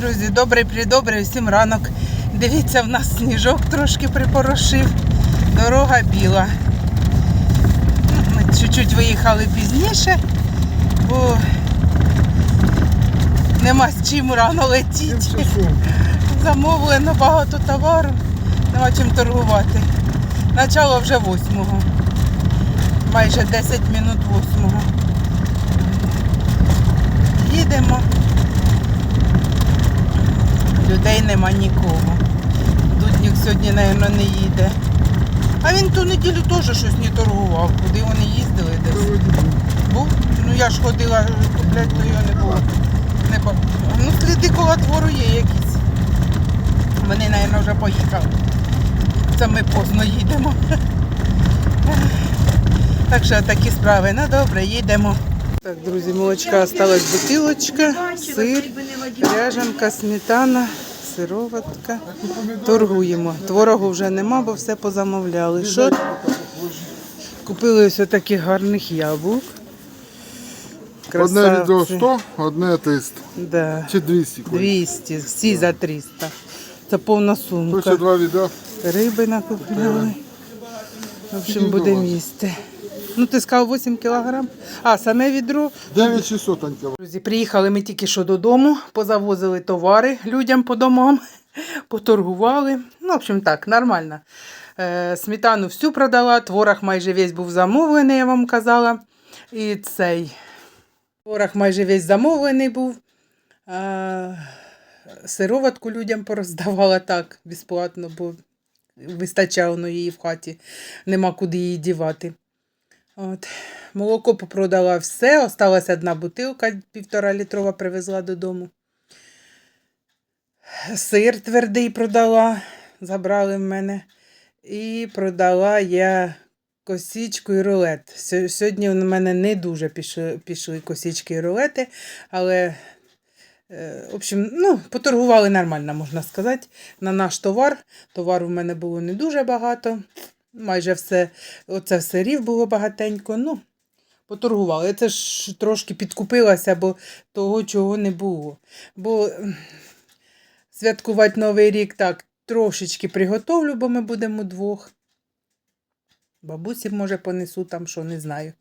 Друзі, добрий придобрий, всім ранок. Дивіться, в нас сніжок трошки припорошив. Дорога біла. Ми чуть-чуть виїхали пізніше, бо нема з чим рано летіти. Замовлено багато товару, нема чим торгувати. Начало вже восьмого. Майже 10 минут восьмого. Їдемо. Людей нема нікого. Дуднік сьогодні, мабуть, не їде. А він ту неділю теж щось не торгував. Куди вони їздили десь? Був? Ну я ж ходила купляти, то його не було. Не по... Ну, сліди коло двору є якісь. Вони, мабуть, вже поїхали. Це ми поздно їдемо. Так що такі справи. Ну добре, їдемо. Так, друзі, молочка осталась бутилочка, сир, ряжанка, сметана, сироватка. Торгуємо. Творогу вже нема, бо все позамовляли. Що? Купили ось таких гарних яблук. Одне відео 100, одне 300. Да. Чи 200. Коль. 200, всі за 300. Це повна То ще два відео. Риби накупляли. В общем, буде місце. Ну, ти сказав 8 кілограм. А, саме відро 9600, Анька. Друзі, приїхали ми тільки що додому, позавозили товари людям по домам, поторгували. Ну, в общем, так, нормально. Е, сметану всю продала, творог майже весь був замовлений, я вам казала. І цей творог майже весь замовлений був. Е, сироватку людям пороздавала так, безплатно, бо вистачало ну, її в хаті, нема куди її дівати. От. Молоко попродала все, осталась одна бутилка, півтора літрова привезла додому. Сир твердий продала, забрали в мене. І продала я косічку і рулет. Сьо- Сьогодні в мене не дуже пішли, пішли косічки і рулети, але, е, в общем, ну, поторгували нормально, можна сказати, на наш товар. Товару в мене було не дуже багато. Майже все, оце сирів було багатенько. Ну, поторгували. Це ж трошки підкупилася, бо того, чого не було. Бо святкувати Новий рік так трошечки приготовлю, бо ми будемо двох. Бабусі, може, понесу там, що не знаю.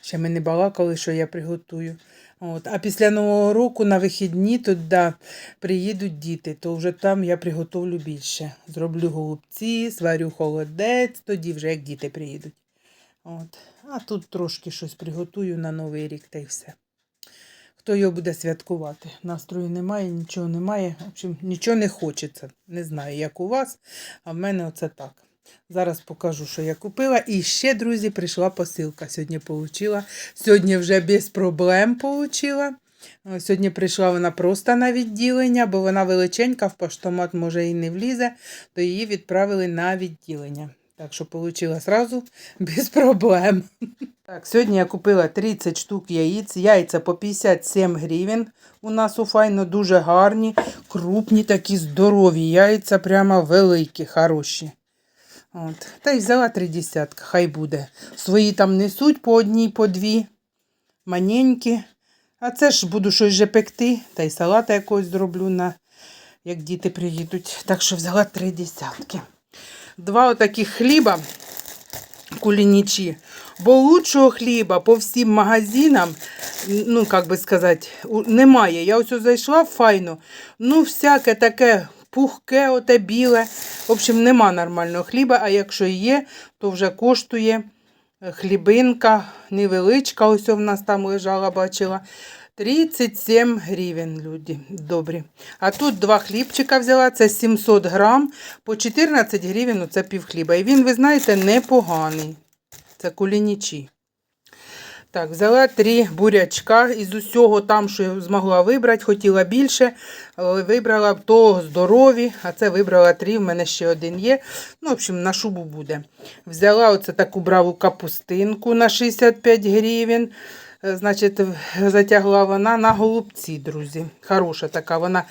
Ще ми не балакали, що я приготую. От. А після Нового року на вихідні туди приїдуть діти, то вже там я приготовлю більше. Зроблю голубці, сварю холодець, тоді вже як діти приїдуть. От. А тут трошки щось приготую на Новий рік та й все. Хто його буде святкувати? Настрою немає, нічого немає. В общем, нічого не хочеться. Не знаю, як у вас, а в мене оце так. Зараз покажу, що я купила. І ще, друзі, прийшла посилка. Сьогодні получила. Сьогодні вже без проблем получила. Сьогодні прийшла вона просто на відділення, бо вона величенька, в поштомат може і не влізе, то її відправили на відділення. Так що отримала сразу без проблем. Так, сьогодні я купила 30 штук яїць, яйця по 57 гривень. У нас у файно дуже гарні, крупні, такі здорові яйця, прямо великі, хороші. От. Та й взяла три десятка, хай буде. Свої там несуть по одній, по дві, маненькі. А це ж буду щось вже пекти, та й салата якогось зроблю, на, як діти приїдуть. Так що взяла три десятки. Два отаких хліба кулінічі. Бо лучшого хліба по всім магазинам, ну, як би сказати, немає. Я ось зайшла файно, ну, всяке таке пухке, оте біле. В общем, нема нормального хліба, а якщо є, то вже коштує хлібинка невеличка, ось в нас там лежала, бачила. 37 гривень, люди, добрі. А тут два хлібчика взяла, це 700 грам, по 14 гривень це пів хліба. І він, ви знаєте, непоганий. Це кулінічі. Так, взяла три бурячка із усього там, що я змогла вибрати, хотіла більше, але вибрала то здорові, а це вибрала три, в мене ще один є. Ну, в общем, на шубу буде. Взяла оце таку браву капустинку на 65 гривень. Е, Значить, затягла вона на голубці, друзі. Хороша така, вона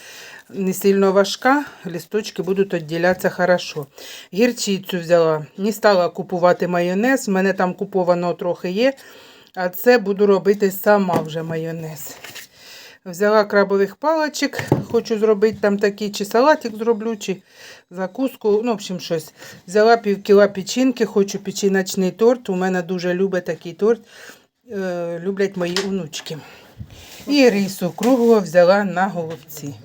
не сильно важка, листочки будуть відділятися хорошо. Гірчицю взяла, не стала купувати майонез, в мене там купованого трохи є, а це буду робити сама вже майонез. Взяла крабових паличок, хочу зробити там такий, чи салатик зроблю, чи закуску. Ну, в общем, щось. Взяла пів кіла печінки, хочу печіночний торт. У мене дуже любить такий торт. Е, люблять мої онучки. І рису круглого взяла на голубці.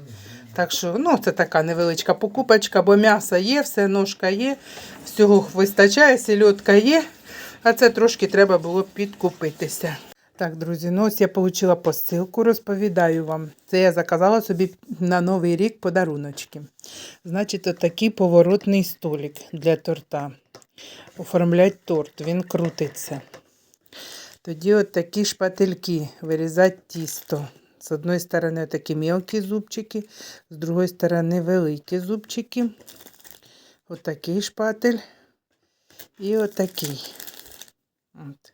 Так що, ну, це така невеличка покупочка, бо м'ясо є, все ножка є, всього вистачає, сільотка є, а це трошки треба було підкупитися. Так, друзі, ну ось я отримала посилку, розповідаю вам. Це я заказала собі на Новий рік подаруночки. Значить, отакий поворотний столик для торта. Оформлять торт, він крутиться. Тоді от такі шпательки, вирізати тісто. З одної сторони такі мелкі зубчики, з другої сторони великі зубчики. Отакий шпатель і отакий. От.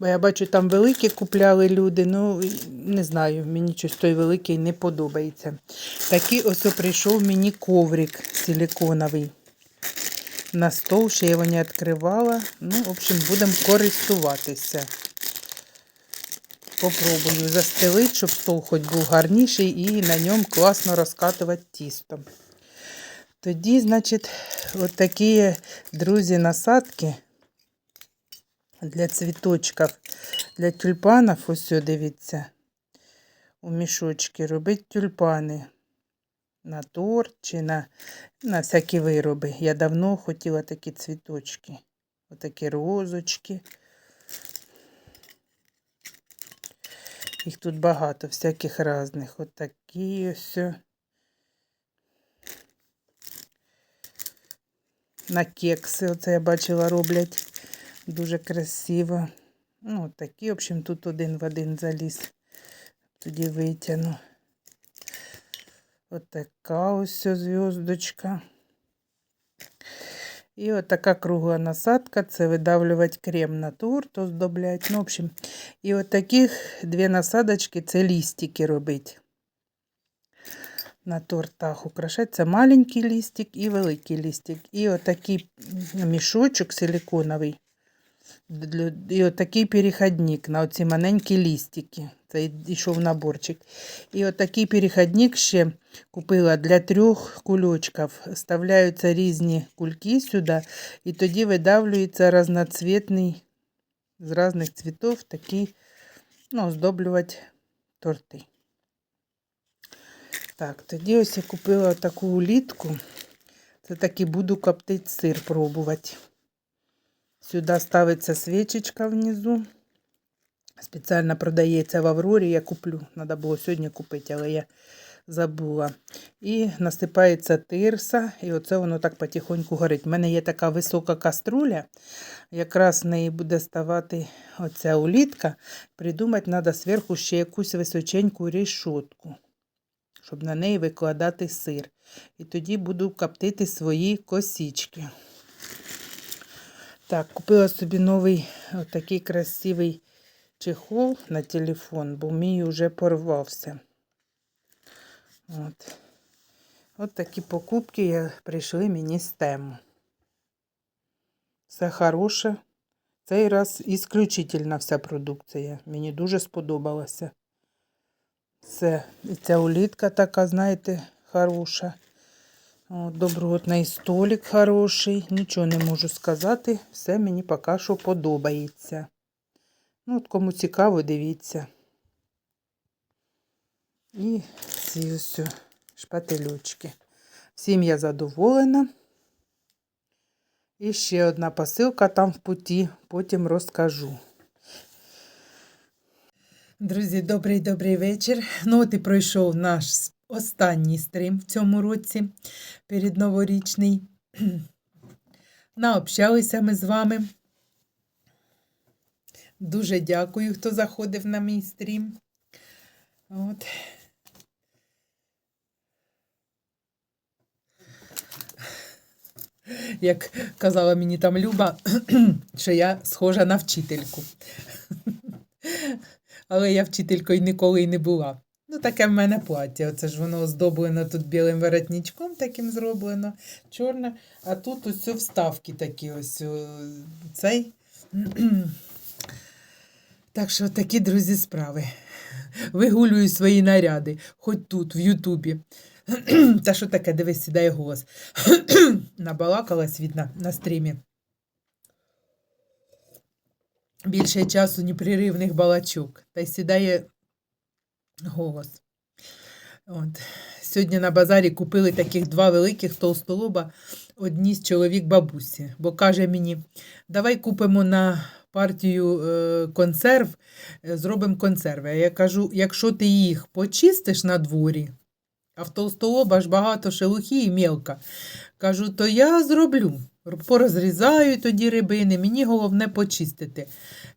Бо я бачу, там великі купляли люди, ну не знаю, мені щось той великий не подобається. Такий ось прийшов мені коврик силиконовий. На стол, ще я його не відкривала. Ну, в общем, будемо користуватися. Попробую застелити, щоб стол хоч був гарніший і на ньому класно розкатувати тісто. Тоді, значить, от друзі, насадки для цвіточків, для тюльпанів, ось дивіться, у мішочки робить тюльпани на торт чи на, на всякі вироби. Я давно хотіла такі цвіточки, отакі розочки. Їх тут багато, всяких різних. Отакі ось. На кекси, оце я бачила, роблять дуже красиво. Ну, такі, в общем, тут один в один заліз. Тоді витягну. Отака ось зв'язочка. І от така кругла насадка, це видавлювати крем на торт, оздоблять. Ну, в общем, і от дві насадочки це лістики робить. На тортах украшать. Це маленький лістик і великий лістик. І отакий мішочок силиконовий. Для- І отакий переходник на оці маленькі лістики. Це йшов наборчик. І отакий переходник ще купила для трьох кульочків. Вставляються різні кульки сюди, і тоді видавлюється разноцвітний з різних цвітів такий, ну, оздоблювати торти. Так, тоді ось я купила таку улітку. Це таки буду коптити сир пробувати. Сюди ставиться свічечка внизу. Спеціально продається в Аврорі. Я куплю. Треба було сьогодні купити, але я забула. І насипається тирса, і оце воно так потихоньку горить. У мене є така висока каструля, якраз в неї буде ставати оця улітка. Придумати треба зверху ще якусь височеньку рішотку, щоб на неї викладати сир. І тоді буду коптити свої косички. Так, купила собі новий отакий красивий чехол на телефон, бо мій вже порвався. От. От такі покупки прийшли мені з тему. Все хороше. Цей раз ісключительна вся продукція. Мені дуже сподобалося. Все. І ця улітка така, знаєте, хороша. От, добротний столик хороший. Нічого не можу сказати. Все мені поки що подобається. Ну, от кому цікаво, дивіться. І ці ось шпателючки. Всім я задоволена. І ще одна посилка там в путі, потім розкажу. Друзі, добрий добрий вечір. Ну, от і пройшов наш останній стрім в цьому році передноворічний. Наобщалися ми з вами. Дуже дякую, хто заходив на мій стрім. От. Як казала мені там Люба, що я схожа на вчительку. Але я вчителькою ніколи й не була. Ну, таке в мене плаття. Оце ж воно оздоблено тут білим воротничком таким зроблено, чорне. А тут ось вставки такі ось о, цей. Так що такі, друзі, справи. вигулюю свої наряди, хоч тут, в Ютубі. Та що таке, дивись, сідає голос. Набалакалась видно на стрімі. Більше часу непреривних балачок. Та й сідає голос. От. Сьогодні на базарі купили таких два великих толстолоба, одні з чоловік бабусі. Бо каже мені, давай купимо на партію е, консерв, е, зробимо консерви. А я кажу, якщо ти їх почистиш на дворі, а в толстолоба ж багато шелухи і мілка. Кажу, то я зроблю. Порозрізаю тоді рибини, мені головне почистити.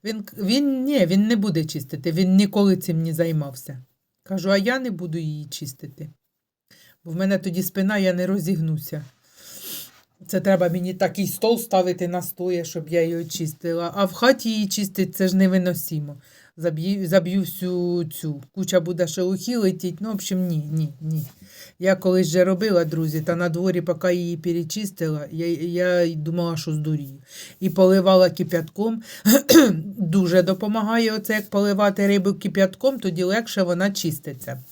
Він, він, ні, він не буде чистити, він ніколи цим не займався. Кажу, а я не буду її чистити. Бо в мене тоді спина, я не розігнуся. Це треба мені такий стол ставити на стоє, щоб я її очистила. А в хаті її чистити це ж невиносимо. Заб'ю, заб'ю всю цю. Куча буде шелухи летіть. Ну, в общем, ні, ні, ні. Я колись вже робила, друзі, та на дворі, поки її перечистила, я, я думала, що здурію. І поливала кип'ятком. Дуже допомагає оце, як поливати рибу кип'ятком, тоді легше вона чиститься.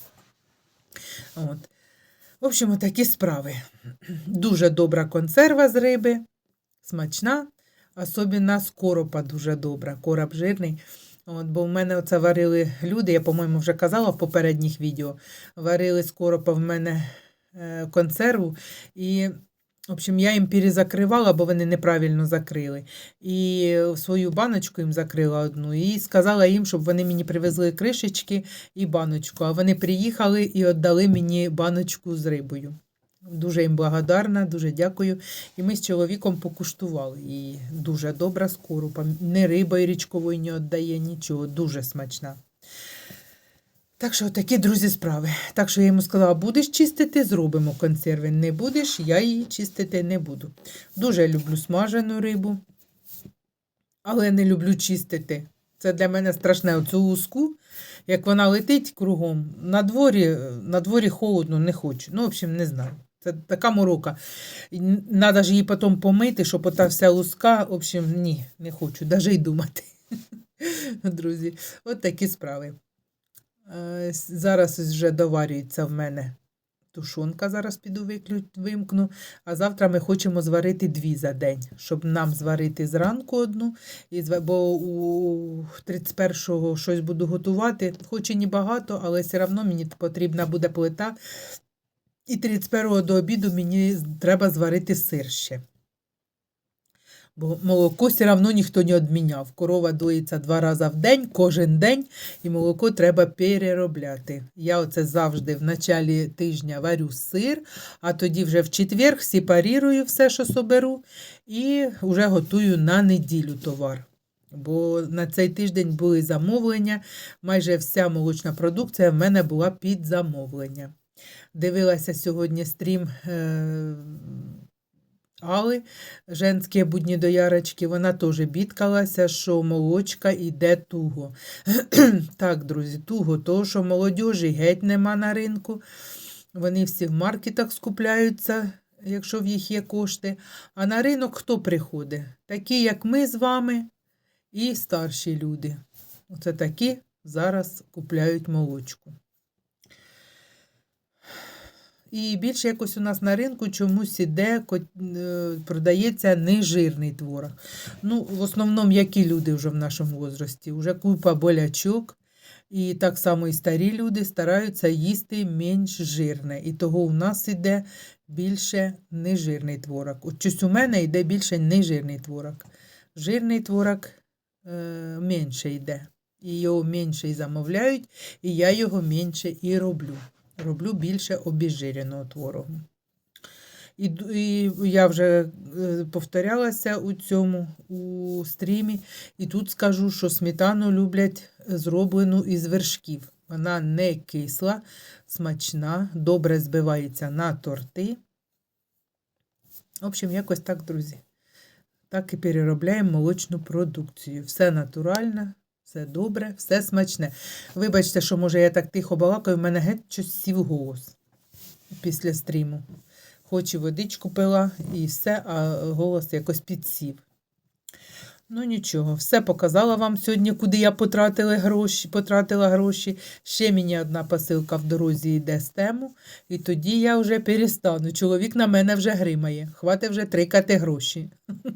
От. В общем, такі справи. Дуже добра консерва з риби, смачна, особливо з коропа дуже добра. Короб жирний. От, бо в мене оце варили люди, я, по-моєму, вже казала в попередніх відео. Варили з коропа в мене е, консерву. І, в общем, я їм перезакривала, бо вони неправильно закрили. І свою баночку їм закрила одну. І сказала їм, щоб вони мені привезли кришечки і баночку. А вони приїхали і віддали мені баночку з рибою. Дуже їм благодарна, дуже дякую. І ми з чоловіком покуштували її. Дуже добра з коропом. Не рибою річковою не віддає нічого. Дуже смачна. Так що такі, друзі, справи. Так що я йому сказала, будеш чистити, зробимо консерви. Не будеш, я її чистити не буду. Дуже люблю смажену рибу, але не люблю чистити. Це для мене страшне оцю узку, як вона летить кругом. На дворі, на дворі холодно, не хочу. Ну, в общем, не знаю. Це така морока. Треба ж її потім помити, щоб ота вся луска. В общем, ні, не хочу, навіть й думати. Друзі, от такі справи. Зараз вже доварюється в мене тушонка. Зараз піду вимкну. А завтра ми хочемо зварити дві за день, щоб нам зварити зранку одну, бо у 31-го щось буду готувати. Хоч і не багато, але все одно мені потрібна буде плита. І 31-го до обіду мені треба зварити сир ще. Бо молоко все одно ніхто не відміняв. Корова доїться два рази в день, кожен день, і молоко треба переробляти. Я оце завжди в началі тижня варю сир, а тоді вже в четвер сепарірую все, що соберу, і вже готую на неділю товар. Бо на цей тиждень були замовлення, майже вся молочна продукція в мене була під замовлення. Дивилася сьогодні стрім е- Али, женські будні доярочки, вона теж бідкалася, що молочка йде туго. так, друзі, туго, того, що молодіжі геть нема на ринку. Вони всі в маркетах скупляються, якщо в їх є кошти. А на ринок хто приходить? Такі, як ми з вами, і старші люди. Оце такі зараз купляють молочку. І більше якось у нас на ринку чомусь іде, е, продається нежирний творог. Ну, в основному, які люди вже в нашому возрасті, вже купа болячок. І так само і старі люди стараються їсти менш жирне. І того у нас іде більше нежирний творог. От щось у мене йде більше нежирний творог. Жирний творог е, менше йде. І його менше і замовляють, і я його менше і роблю. Роблю більше обіжиреного творогу. І, і я вже е, повторялася у цьому у стрімі, і тут скажу, що сметану люблять зроблену із вершків. Вона не кисла, смачна, добре збивається на торти. В общем, якось так, друзі. Так і переробляємо молочну продукцію. Все натуральне, все добре, все смачне. Вибачте, що може я так тихо балакаю, в мене геть щось сів голос після стріму. Хоч і водичку пила і все, а голос якось підсів. Ну нічого, все показала вам сьогодні, куди я потратила гроші, потратила гроші. Ще мені одна посилка в дорозі йде з тему, і тоді я вже перестану. Чоловік на мене вже гримає. Хватить вже трикати гроші.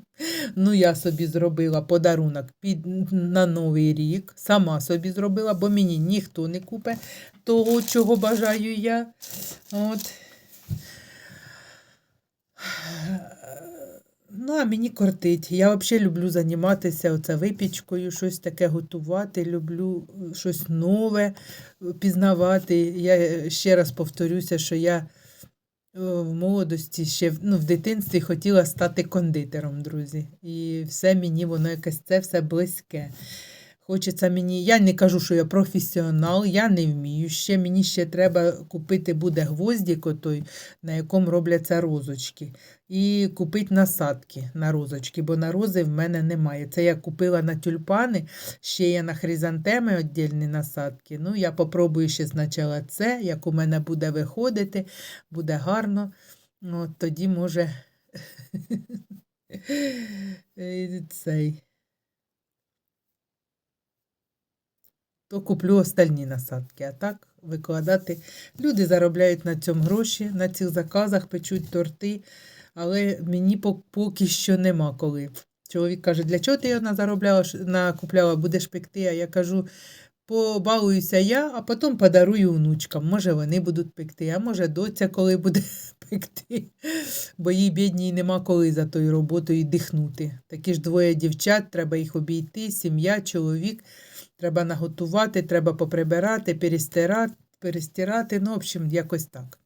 Ну, я собі зробила подарунок під, на Новий рік. Сама собі зробила, бо мені ніхто не купить того, чого бажаю я. От. Ну, а мені кортить. Я взагалі люблю займатися оце випічкою, щось таке готувати, люблю е, щось нове е, пізнавати. Я е, ще раз повторюся, що я в молодості, ще ну, в дитинстві хотіла стати кондитером, друзі. І все мені воно якесь це все близьке. Хочеться мені, я не кажу, що я професіонал, я не вмію ще. Мені ще треба купити буде гвоздик отой, на якому робляться розочки. І купити насадки на розочки, бо на рози в мене немає. Це я купила на тюльпани, ще є на хризантеми віддільні насадки. Ну, я попробую ще спочатку це, як у мене буде виходити, буде гарно. От тоді може цей. То куплю остальні насадки. А так викладати. Люди заробляють на цьому гроші, на цих заказах печуть торти, але мені поки що нема коли. Чоловік каже, для чого ти його назаробляла, ш- накупляла, будеш пекти? А я кажу, побалуюся я, а потім подарую внучкам. Може, вони будуть пекти, а може, доця коли буде пекти. Бо їй бідній нема коли за тою роботою дихнути. Такі ж двоє дівчат, треба їх обійти, сім'я, чоловік. Треба наготувати, треба поприбирати, перестирати, перестирати. Ну, в общем, якось так.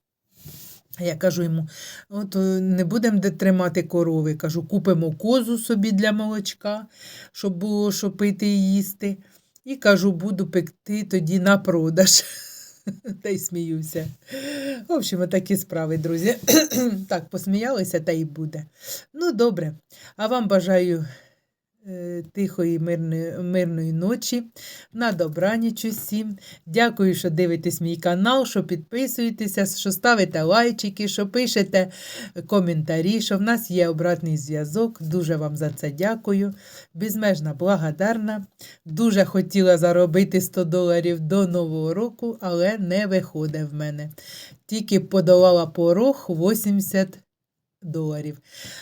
А я кажу йому: от е, не будемо де тримати корови. Кажу, купимо козу собі для молочка, щоб було що пити і їсти. І кажу, буду пекти тоді на продаж. Та й сміюся. В общем, такі справи, друзі. так, посміялися, та й буде. Ну, добре. А вам бажаю тихої, мирної, мирної ночі. На добраніч усім. Дякую, що дивитесь мій канал, що підписуєтеся, що ставите лайчики, що пишете коментарі, що в нас є обратний зв'язок. Дуже вам за це дякую. Безмежна благодарна. Дуже хотіла заробити 100 доларів до Нового року, але не виходить в мене. Тільки подолала порог 80 доларів.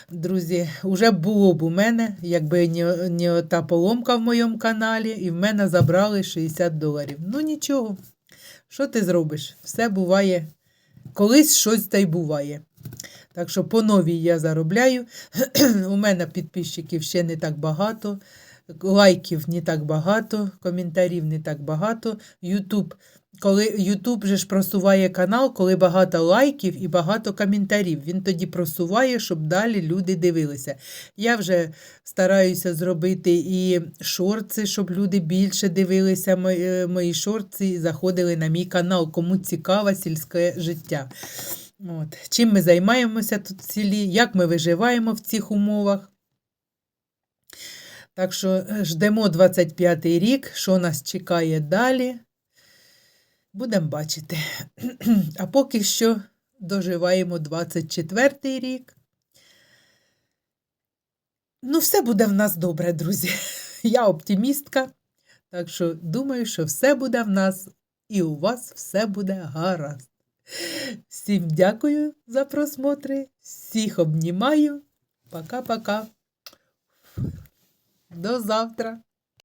Друзі, вже було б у мене, якби не, не та поломка в моєму каналі, і в мене забрали 60 доларів. Ну нічого, що ти зробиш? Все буває. Колись щось та й буває. Так що по новій я заробляю. у мене підписчиків ще не так багато, лайків не так багато, коментарів не так багато. Ютуб коли Ютуб же ж просуває канал, коли багато лайків і багато коментарів. Він тоді просуває, щоб далі люди дивилися. Я вже стараюся зробити і шорти, щоб люди більше дивилися мої, е, шорти і заходили на мій канал, кому цікаве сільське життя. От. Чим ми займаємося тут в селі, як ми виживаємо в цих умовах. Так що е, ждемо 25-й рік, що нас чекає далі. Будемо бачити. А поки що доживаємо 24-й рік. Ну, все буде в нас добре, друзі. Я оптимістка. Так що думаю, що все буде в нас і у вас все буде гаразд. Всім дякую за просмотри. Всіх обнімаю. Пока-пока. До завтра.